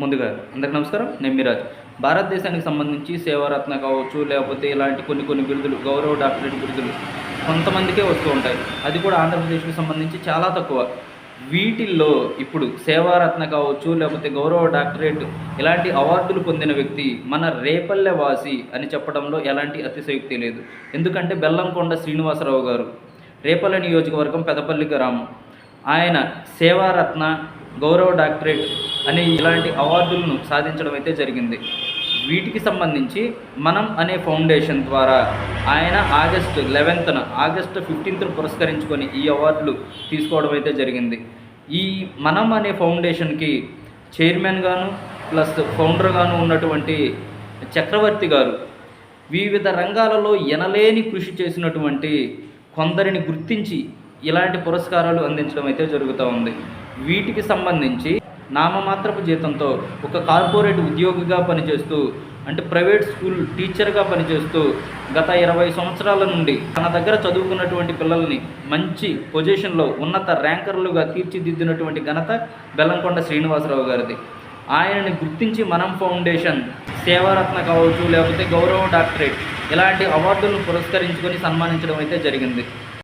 ముందుగా అందరికి నమస్కారం. నేను మిరాజ్ భారతదేశానికి సంబంధించి సేవారత్న కావచ్చు లేకపోతే ఇలాంటి కొన్ని కొన్ని బిరుదులు గౌరవ డాక్టరేట్ బిరుదులు కొంతమందికే వస్తూ ఉంటాయి. అది కూడా ఆంధ్రప్రదేశ్కి సంబంధించి చాలా తక్కువ. వీటిల్లో ఇప్పుడు సేవారత్న కావచ్చు లేకపోతే గౌరవ డాక్టరేట్ ఇలాంటి అవార్డులు పొందిన వ్యక్తి మన రేపల్లె వాసి అని చెప్పడంలో ఎలాంటి అతిశయోక్తి లేదు. ఎందుకంటే బెల్లంకొండ శ్రీనివాసరావు గారు రేపల్లె నియోజకవర్గం పెదపల్లి గ్రామం. ఆయన సేవారత్న గౌరవ డాక్టరేట్ అనే ఇలాంటి అవార్డులను సాధించడం అయితే జరిగింది. వీటికి సంబంధించి మనం అనే ఫౌండేషన్ ద్వారా ఆయన ఆగస్టు లెవెన్త్న ఆగస్టు ఫిఫ్టీన్త్ను పురస్కరించుకొని ఈ అవార్డులు తీసుకోవడం అయితే జరిగింది. ఈ మనం అనే ఫౌండేషన్కి చైర్మన్గాను ప్లస్ ఫౌండర్గాను ఉన్నటువంటి చక్రవర్తి గారు వివిధ రంగాలలో ఎనలేని కృషి చేసినటువంటి కొందరిని గుర్తించి ఇలాంటి పురస్కారాలు అందించడం అయితే జరుగుతూ ఉంది. వీటికి సంబంధించి నామమాత్రపు జీతంతో ఒక కార్పొరేట్ ఉద్యోగిగా పనిచేస్తూ అంటే ప్రైవేట్ స్కూల్ టీచర్గా పనిచేస్తూ గత ఇరవై సంవత్సరాల నుండి తన దగ్గర చదువుకున్నటువంటి పిల్లల్ని మంచి పొజిషన్లో ఉన్నత ర్యాంకర్లుగా తీర్చిదిద్దినటువంటి ఘనత బెల్లంకొండ శ్రీనివాసరావు గారిది. ఆయనని గుర్తించి మనం ఫౌండేషన్ సేవారత్న కావచ్చు లేకపోతే గౌరవ డాక్టరేట్ ఇలాంటి అవార్డులను పురస్కరించుకొని సన్మానించడం అయితే జరిగింది.